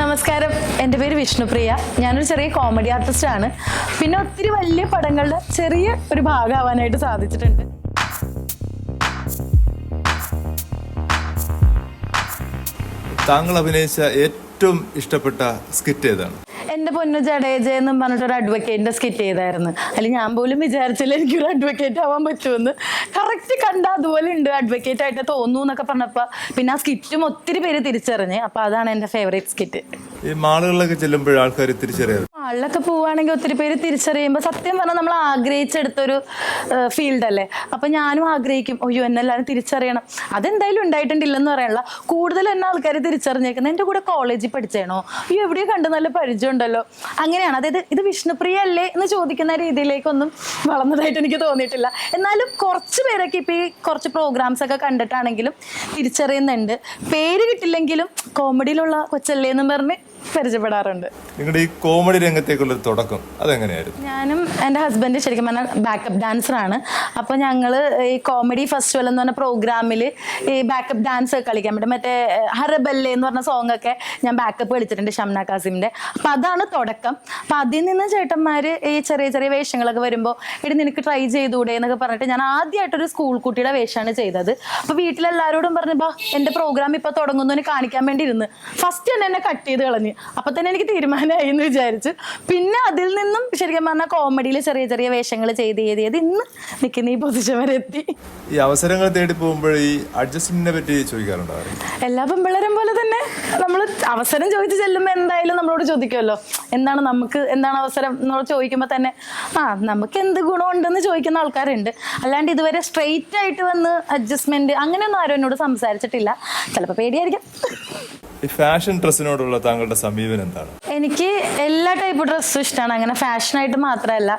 നമസ്കാരം. എന്റെ പേര് വിഷ്ണുപ്രിയ. ഞാനൊരു ചെറിയ കോമഡി ആർട്ടിസ്റ്റ് ആണ്. പിന്നെ ഒത്തിരി വലിയ പടങ്ങളുടെ ചെറിയ ഒരു ഭാഗമാവാനായിട്ട് സാധിച്ചിട്ടുണ്ട്. താങ്കൾ അഭിനയിച്ച ഏറ്റവും ഇഷ്ടപ്പെട്ട സ്കിറ്റ് ഏതാണ്? എന്റെ പൊന്നു ജഡേജ എന്നും പറഞ്ഞിട്ട് ഒരു അഡ്വക്കേറ്റിന്റെ സ്കിറ്റ് ചെയ്തായിരുന്നു. അതിൽ ഞാൻ പോലും വിചാരിച്ചില്ല എനിക്കൊരു അഡ്വക്കേറ്റ് ആവാൻ പറ്റുമെന്ന്. കറക്റ്റ് കണ്ട അതുപോലെ ഉണ്ട് അഡ്വക്കേറ്റ് ആയിട്ട് തോന്നു എന്നൊക്കെ പറഞ്ഞപ്പോ പിന്നെ ആ സ്കിറ്റും ഒത്തിരി പേര് തിരിച്ചറിഞ്ഞ്. അപ്പൊ അതാണ് എന്റെ ഫേവറേറ്റ് സ്കിറ്റ് ഈ മാളുകളിലൊക്കെ ചെല്ലുമ്പോൾ ആൾക്കാർ തിരിച്ചറിയാറ്? ആളിലൊക്കെ പോവുകയാണെങ്കിൽ ഒത്തിരി പേര് തിരിച്ചറിയുമ്പോൾ സത്യം പറഞ്ഞാൽ നമ്മൾ ആഗ്രഹിച്ചെടുത്തൊരു ഫീൽഡ് അല്ലേ? അപ്പം ഞാനും ആഗ്രഹിക്കും അയ്യോ എന്നെല്ലാവരും തിരിച്ചറിയണം. അതെന്തായാലും ഉണ്ടായിട്ടുണ്ടില്ലെന്ന് പറയാനുള്ള. കൂടുതൽ എന്നെ ആൾക്കാർ തിരിച്ചറിഞ്ഞേക്കുന്നത് എന്റെ കൂടെ കോളേജിൽ പഠിച്ചേണോ അയ്യോ എവിടെയോ കണ്ട് നല്ല പരിചയം ഉണ്ടല്ലോ അങ്ങനെയാണ്. അതായത് ഇത് വിഷ്ണുപ്രിയ അല്ലേ എന്ന് ചോദിക്കുന്ന രീതിയിലേക്കൊന്നും വളർന്നതായിട്ട് എനിക്ക് തോന്നിയിട്ടില്ല. എന്നാലും കുറച്ച് പേരൊക്കെ ഇപ്പോൾ ഈ കുറച്ച് പ്രോഗ്രാംസ് ഒക്കെ കണ്ടിട്ടാണെങ്കിലും തിരിച്ചറിയുന്നുണ്ട്. പേര് കിട്ടില്ലെങ്കിലും കോമഡിയിലുള്ള കൊച്ചല്ലേ എന്നും പറഞ്ഞ് പരിചയപ്പെടാറുണ്ട്. നിങ്ങളുടെ ഈ കോമഡി രംഗത്തേക്കുള്ള തുടക്കം അതെങ്ങനെയായിരുന്നു? ഞാനും എന്റെ ഹസ്ബൻഡ് ശരിക്കും പറഞ്ഞാൽ ബാക്കപ്പ് ആണ്. അപ്പോൾ ഞങ്ങൾ ഈ കോമഡി ഫെസ്റ്റിവൽ എന്ന് പറഞ്ഞ പ്രോഗ്രാമിൽ ഈ ബാക്കപ്പ് ഡാൻസ് ഒക്കെ കളിക്കാൻ പറ്റും മറ്റേ ഹറബല്ലേ എന്ന് പറഞ്ഞ സോങ് ഒക്കെ ഞാൻ ബാക്കപ്പ് കളിച്ചിട്ടുണ്ട് ഷംന കാസിമിന്റെ. അപ്പോൾ അതാണ് തുടക്കം. അപ്പോൾ അതിൽ നിന്ന് ചേട്ടന്മാർ ഈ ചെറിയ ചെറിയ വേഷങ്ങളൊക്കെ വരുമ്പോൾ ഇടി നിനക്ക് ട്രൈ ചെയ്തുകൂടെ എന്നൊക്കെ പറഞ്ഞിട്ട് ഞാൻ ആദ്യമായിട്ടൊരു സ്കൂൾ കുട്ടിയുടെ വേഷമാണ് ചെയ്തത്. അപ്പോൾ വീട്ടിലെല്ലാവരോടും പറഞ്ഞു ബാ എന്റെ പ്രോഗ്രാം ഇപ്പോൾ തുടങ്ങുന്നതിന് കാണിക്കാൻ വേണ്ടി ഇരുന്ന്. ഫസ്റ്റ് തന്നെ എന്നെ കട്ട് ചെയ്ത് കളഞ്ഞ്. അപ്പോൾ തന്നെ എനിക്ക് തീരുമാനമായി എന്ന് വിചാരിച്ചു. പിന്നെ അതിൽ നിന്നും ശരിക്കും പറഞ്ഞാൽ കോമഡിയിൽ ചെറിയ ചെറിയ വേഷങ്ങൾ ചെയ്ത് ചെയ്ത് ചെയ്ത് ഇന്ന് നിൽക്കുന്ന ഈ പൊസിഷൻ വരെ എത്തി. ഈ അവസരങ്ങൾ തേടി പോകുമ്പോൾ ഈ അഡ്ജസ്റ്റ്മെന്റിനെ പറ്റി ചോദിക്കാറുണ്ടോ? എല്ലാ പെമ്പിളരും പോലെ തന്നെ. നമ്മൾ അവസരം ചോദിച്ച് ചെല്ലുമ്പോൾ എന്തായാലും നമ്മളോട് ചോദിക്കുമല്ലോ എന്താണ് നമുക്ക് എന്താണ് അവസരം എന്നോട് ചോദിക്കുമ്പോൾ തന്നെ ആ നമുക്ക് എന്ത് ഗുണമുണ്ടെന്ന് ചോദിക്കുന്ന ആൾക്കാരുണ്ട്. അല്ലാണ്ട് ഇതുവരെ സ്ട്രെയിറ്റ് ആയിട്ട് വന്ന് അഡ്ജസ്റ്റ്മെന്റ് അങ്ങനെയൊന്നും ആരും എന്നോട് സംസാരിച്ചിട്ടില്ല. ചിലപ്പോൾ പേടിയായിരിക്കും. ഫാഷൻ ഡ്രസ്സിനോടുള്ള താങ്കളുടെ സമീപനം എന്താണ്? എനിക്ക് എല്ലാ ടൈപ്പ് ഡ്രസ്സും ഇഷ്ടമാണ് അങ്ങനെ ഫാഷനായിട്ട് മാത്രമല്ല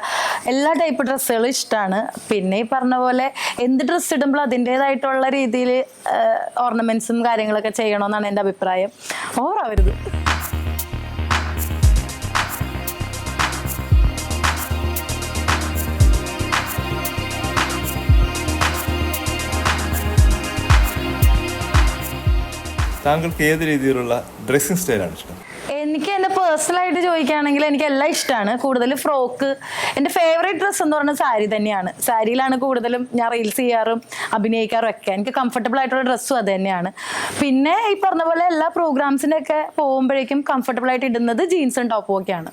എല്ലാ ടൈപ്പ് ഡ്രസ്സുകളും ഇഷ്ടമാണ് പിന്നെ ഈ പറഞ്ഞ പോലെ എന്ത് ഡ്രസ്സ് ഇടുമ്പോൾ അതിന്റേതായിട്ടുള്ള രീതിയിൽ ഓർണമെന്റ്സും കാര്യങ്ങളൊക്കെ ചെയ്യണമെന്നാണ് എന്റെ അഭിപ്രായം. ഓവറാവരുത് താങ്കൾക്ക് ഏത് രീതിയിലുള്ള ഡ്രസ്സിംഗ് സ്റ്റൈലാണ് ഇഷ്ടം? എനിക്ക് എന്റെ പേഴ്സണലായിട്ട് ചോദിക്കുകയാണെങ്കിൽ എനിക്ക് എല്ലാം ഇഷ്ടമാണ് കൂടുതൽ ഫ്രോക്ക്. എന്റെ ഫേവറേറ്റ് ഡ്രസ്സ് എന്ന് പറഞ്ഞാൽ സാരി തന്നെയാണ്. സാരിയിലാണ് കൂടുതലും ഞാൻ റീൽസ് ചെയ്യാറും അഭിനയിക്കാറും ഒക്കെ. എനിക്ക് കംഫർട്ടബിൾ ആയിട്ടുള്ള ഡ്രസ്സും അത് തന്നെയാണ്. പിന്നെ ഈ പറഞ്ഞ പോലെ എല്ലാ പ്രോഗ്രാംസിനൊക്കെ പോകുമ്പോഴേക്കും കംഫർട്ടബിൾ ആയിട്ട് ഇടുന്നത് ജീൻസും ടോപ്പും ഒക്കെയാണ്.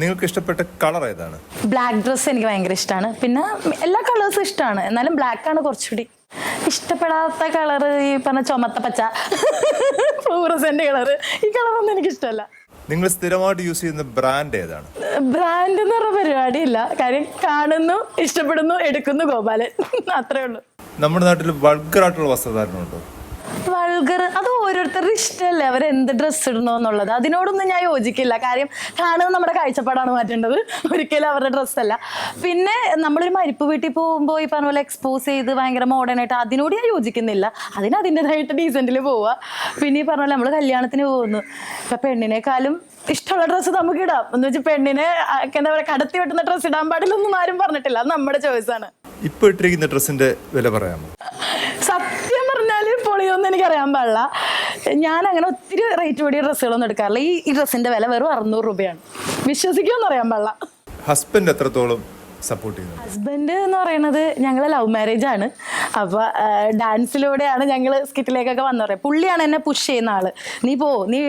നിങ്ങൾക്ക് ഇഷ്ടപ്പെട്ട കളർ ഏതാണ്? ബ്ലാക്ക് ഡ്രസ്സ് എനിക്ക് ഭയങ്കര ഇഷ്ടമാണ് പിന്നെ എല്ലാ കളേഴ്സും ഇഷ്ടമാണ് എന്നാലും ബ്ലാക്ക് ആണ് കുറച്ചുകൂടി. ഇഷ്ടപ്പെടാത്ത കളർ ഈ പറഞ്ഞ ചുമത്ത പച്ച. ഫ്ലൂറസെന്റ് കളർ ഈ കളറൊന്നും എനിക്ക് ഇഷ്ടമല്ല. നിങ്ങൾ സ്ഥിരമായിട്ട് യൂസ് ചെയ്യുന്ന ബ്രാൻഡ് ഏതാണ്? ബ്രാൻഡ് എന്ന് പറഞ്ഞ പരിപാടിയില്ല. കാര്യം കാണുന്നു ഇഷ്ടപ്പെടുന്നു എടുക്കുന്നു ഗോപാലൻ. അത്രേ ഉള്ളൂ. നമ്മുടെ നാട്ടിൽ വൾഗറായിട്ടുള്ള വസ്ത്രധാരണമുണ്ടോ വൾഗർ അത് ഓരോരുത്തരുടെ ഇഷ്ടമല്ലേ? അവർ എന്ത് ഡ്രസ്സ് ഇടണോ എന്നുള്ളത് അതിനോടൊന്നും ഞാൻ യോജിക്കില്ല. കാര്യം കാണുന്നത് നമ്മുടെ കാഴ്ചപ്പാടാണ് മാറ്റേണ്ടത്. ഒരിക്കലും അവരുടെ ഡ്രസ്സല്ല പിന്നെ നമ്മളൊരു മരിപ്പ് വീട്ടിൽ പോകുമ്പോൾ ഈ പറഞ്ഞ പോലെ എക്സ്പോസ് ചെയ്ത് ഭയങ്കര മോഡേൺ ആയിട്ട് അതിനോട് ഞാൻ യോജിക്കുന്നില്ല. അതിന് അതിന്റെതായിട്ട് ഡീസന്റിൽ പോവുക പിന്നെ ഈ പറഞ്ഞ പോലെ നമ്മൾ കല്യാണത്തിന് പോകുന്നു. ഇപ്പം പെണ്ണിനേക്കാളും ഇഷ്ടമുള്ള ഡ്രസ്സ് നമുക്ക് ഇടാം. എന്ന് വെച്ചാൽ പെണ്ണിനെ എന്താ പറയുക കടത്തി വെട്ടുന്ന ഡ്രസ്സ് ഇടാൻ പാടില്ലെന്നും ആരും പറഞ്ഞിട്ടില്ല. അത് നമ്മുടെ ചോയ്സ് ആണ്. ഇപ്പൊ ഇട്ടിരിക്കുന്ന ഡ്രസ്സിന്റെ വില പറയാമോ? സത്യം പറഞ്ഞാൽ പൊളിയൊന്നും എനിക്കറിയാൻ പാടില്ല. ഞാൻ അങ്ങനെ ഒത്തിരി റേറ്റ് കൂടിയ ഡ്രസ്സുകളൊന്നും എടുക്കാറില്ല. ഈ ഈ ഡ്രസ്സിന്റെ വില വെറും അറുന്നൂറ് രൂപയാണ്. വിശ്വസിക്കുമെന്ന് അറിയാൻ പാടില്ല. ഹസ്ബൻഡ് എത്രത്തോളം സപ്പോർട്ട് ഹസ്ബൻഡ് എന്ന് പറയുന്നത് ഞങ്ങൾ ലവ് മാരേജ് ആണ്. അപ്പോൾ ഡാൻസിലൂടെയാണ് ഞങ്ങൾ സ്കിറ്റിലേക്കൊക്കെ വന്നു പുള്ളിയാണ് എന്നെ പുഷ് ചെയ്യുന്ന ആൾ. നീ പോ നീ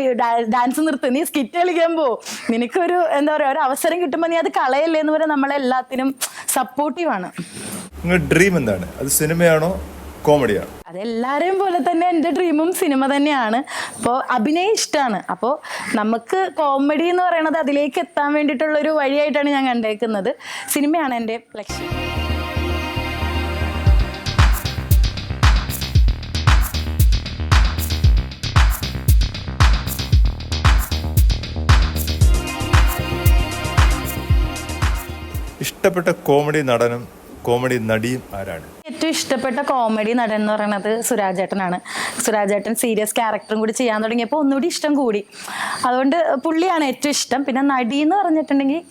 ഡാൻസ് നിർത്ത്. നീ സ്കിറ്റ് കളിക്കാൻ പോ. നിനക്കൊരു എന്താ പറയുക ഒരു അവസരം കിട്ടുമ്പോൾ നീ അത് കളയല്ലേ എന്ന് പറയുന്നത് നമ്മളെല്ലാത്തിനും സപ്പോർട്ടീവാണ് നിങ്ങളുടെ ഡ്രീം എന്താണ്? അത് സിനിമയാണോ കോമഡിയാണോ അതെല്ലാവരെയും പോലെ തന്നെ എന്റെ ഡ്രീമും സിനിമ തന്നെയാണ്. അപ്പോൾ അഭിനയം ഇഷ്ടമാണ് അപ്പോൾ നമുക്ക് കോമഡി എന്ന് പറയുന്നത് അതിലേക്ക് എത്താൻ വേണ്ടിയിട്ടുള്ളൊരു വഴിയായിട്ടാണ് ഞാൻ കണ്ടേക്കുന്നത്. സിനിമയാണ് എന്റെ ലക്ഷ്യം. ഇഷ്ടപ്പെട്ട കോമഡി നടനും കോമഡി നടിയും ആരാണ്? ഏറ്റവും ഇഷ്ടപ്പെട്ട കോമഡി നടൻ എന്ന് പറയുന്നത് സുരാജേട്ടനാണ് സുരാജേട്ടൻ സീരിയസ് ക്യാരക്ടറും കൂടി ചെയ്യാൻ തുടങ്ങിയപ്പോൾ ഒന്നുകൂടി ഇഷ്ടം കൂടി. അതുകൊണ്ട് പുള്ളിയാണ് ഏറ്റവും ഇഷ്ടം. പിന്നെ നടി എന്ന് പറഞ്ഞിട്ടുണ്ടെങ്കിൽ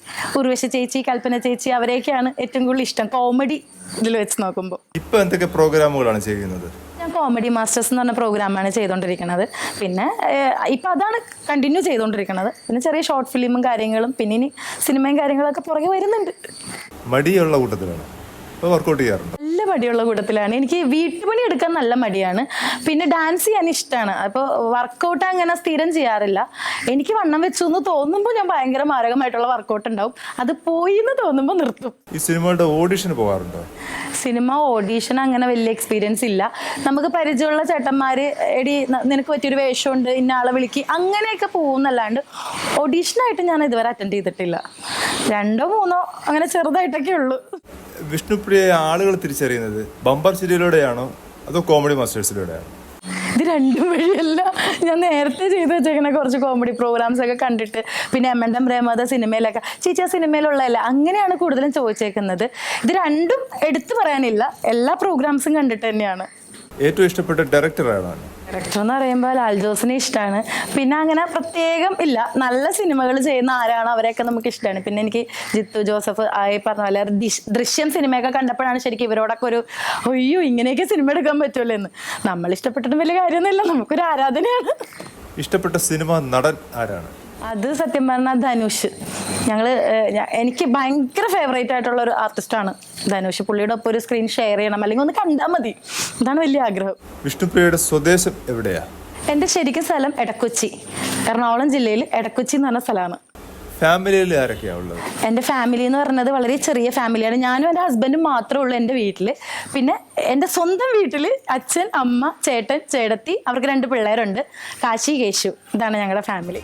ഉർവശി ചേച്ചി കൽപ്പന ചേച്ചി അവരെയൊക്കെയാണ് ഏറ്റവും കൂടുതൽ ഇഷ്ടം. കോമഡി ഇതിൽ വെച്ച് നോക്കുമ്പോൾ ഇപ്പൊ എന്തൊക്കെ പ്രോഗ്രാമുകളാണ് ചെയ്യുന്നത്? ഞാൻ കോമഡി മാസ്റ്റേഴ്സ് എന്ന് പറഞ്ഞ പ്രോഗ്രാമാണ് ചെയ്തുകൊണ്ടിരിക്കുന്നത് പിന്നെ ഇപ്പം അതാണ് കണ്ടിന്യൂ ചെയ്തുകൊണ്ടിരിക്കുന്നത് പിന്നെ ചെറിയ ഷോർട്ട് ഫിലിമും കാര്യങ്ങളും പിന്നെ ഇനി സിനിമയും കാര്യങ്ങളൊക്കെ പുറകെ വരുന്നുണ്ട്. മടിയുള്ള കൂട്ടത്തിലാണ്. വർക്കൗട്ട് ചെയ്യാറുണ്ട്? മടിയുള്ള കൂട്ടത്തിലാണ്. എനിക്ക് വീട്ടുപണി എടുക്കാൻ നല്ല മടിയാണ്. പിന്നെ ഡാൻസ് ചെയ്യാൻ ഇഷ്ടമാണ് അപ്പോൾ വർക്കൗട്ട് അങ്ങനെ സ്ഥിരം ചെയ്യാറില്ല. എനിക്ക് വണ്ണം വെച്ചു എന്ന് തോന്നുമ്പോൾ ഞാൻ ഭയങ്കര മാരകമായിട്ടുള്ള വർക്കൗട്ട് ഉണ്ടാവും. അത് പോയി എന്ന് തോന്നുമ്പോൾ നിർത്തും. ഈ സിനിമയുടെ ഓഡിഷന് പോകാറുണ്ടോ? സിനിമ ഓഡീഷൻ അങ്ങനെ വലിയ എക്സ്പീരിയൻസ് ഇല്ല. നമുക്ക് പരിചയമുള്ള ചേട്ടന്മാർ എടി നിനക്ക് പറ്റിയൊരു വേഷമുണ്ട് ഇന്ന ആളെ വിളിക്ക്. അങ്ങനെയൊക്കെ പോകുന്നല്ലാണ്ട് ഓഡീഷനായിട്ട് ഞാൻ ഇതുവരെ അറ്റൻഡ് ചെയ്തിട്ടില്ല. രണ്ടോ മൂന്നോ അങ്ങനെ ചെറുതായിട്ടൊക്കെ ഉള്ളൂ. വിഷ്ണുപ്രിയയെ ആളുകൾ തിരിച്ചറിയുന്നത്? ബമ്പർ ചിരിയിലൂടെയാണോ അതോ കോമഡി മാസ്റ്റേഴ്സിലൂടെയാണോ ഇത് രണ്ടും വഴിയല്ല. ഞാൻ നേരത്തെ ചെയ്ത് വെച്ചേക്കുന്ന കുറച്ച് കോമഡി പ്രോഗ്രാംസ് ഒക്കെ കണ്ടിട്ട്. പിന്നെ എം എൻ എം പ്രേമത സിനിമയിലൊക്കെ ചേച്ചി ആ സിനിമയിലുള്ളതല്ല അങ്ങനെയാണ് കൂടുതലും ചോദിച്ചേക്കുന്നത്. ഇത് രണ്ടും എടുത്തു പറയാനില്ല. എല്ലാ പ്രോഗ്രാംസും കണ്ടിട്ട് തന്നെയാണ്. ഏറ്റവും ഇഷ്ടപ്പെട്ട ഡയറക്ടർ ആരാണ്? ഡയറക്ടർ എന്ന് പറയുമ്പോൾ ലാൽ ജോസിനെ ഇഷ്ടമാണ് പിന്നെ അങ്ങനെ പ്രത്യേകം ഇല്ല. നല്ല സിനിമകൾ ചെയ്യുന്ന ആരാണ് അവരെയൊക്കെ നമുക്ക് ഇഷ്ടമാണ് പിന്നെ എനിക്ക് ജിത്തു ജോസഫ് ആയി പറഞ്ഞ പോലെ ദൃശ്യം സിനിമയൊക്കെ കണ്ടപ്പോഴാണ് ശരിക്കും ഇവരോടൊക്കെ ഒരു അയ്യോ ഇങ്ങനെയൊക്കെ സിനിമ എടുക്കാൻ പറ്റുമല്ലോ എന്ന്. നമ്മൾ ഇഷ്ടപ്പെട്ടിട്ടും വലിയ കാര്യമൊന്നുമില്ല. നമുക്കൊരു ആരാധനയാണ്. ഇഷ്ടപ്പെട്ട സിനിമ നടൻ ആരാണ്? അത് സത്യം പറഞ്ഞാൽ ധനുഷ്. ഞങ്ങൾ എനിക്ക് ഭയങ്കര ഫേവറേറ്റ് ആയിട്ടുള്ള ഒരു ആർട്ടിസ്റ്റാണ് ധനുഷ് പുള്ളിയുടെ ഒപ്പം ഒരു സ്ക്രീൻ ഷെയർ ചെയ്യണം. അല്ലെങ്കിൽ ഒന്ന് കണ്ടാൽ മതി. അതാണ് വലിയ ആഗ്രഹം. വിഷ്ണുപ്രിയയുടെ സ്വദേശം എവിടെയാ? എന്റെ ശരിക്കും സ്ഥലം എടക്കൊച്ചി. എറണാകുളം ജില്ലയിൽ എടക്കൊച്ചി എന്ന് പറഞ്ഞ സ്ഥലമാണ്. ഫാമിലിയിൽ ആരൊക്കെയാണ് ഉള്ളത്? എന്റെ ഫാമിലി എന്ന് പറഞ്ഞത് വളരെ ചെറിയ ഫാമിലിയാണ് ഞാനും എന്റെ ഹസ്ബൻഡും മാത്രമേ ഉള്ളൂ എന്റെ വീട്ടിൽ പിന്നെ എന്റെ സ്വന്തം വീട്ടിൽ അച്ഛൻ അമ്മ ചേട്ടൻ ചേടത്തി അവർക്ക് രണ്ട് പിള്ളേരുണ്ട്. കാശി കേശു. ഇതാണ് ഞങ്ങളുടെ ഫാമിലി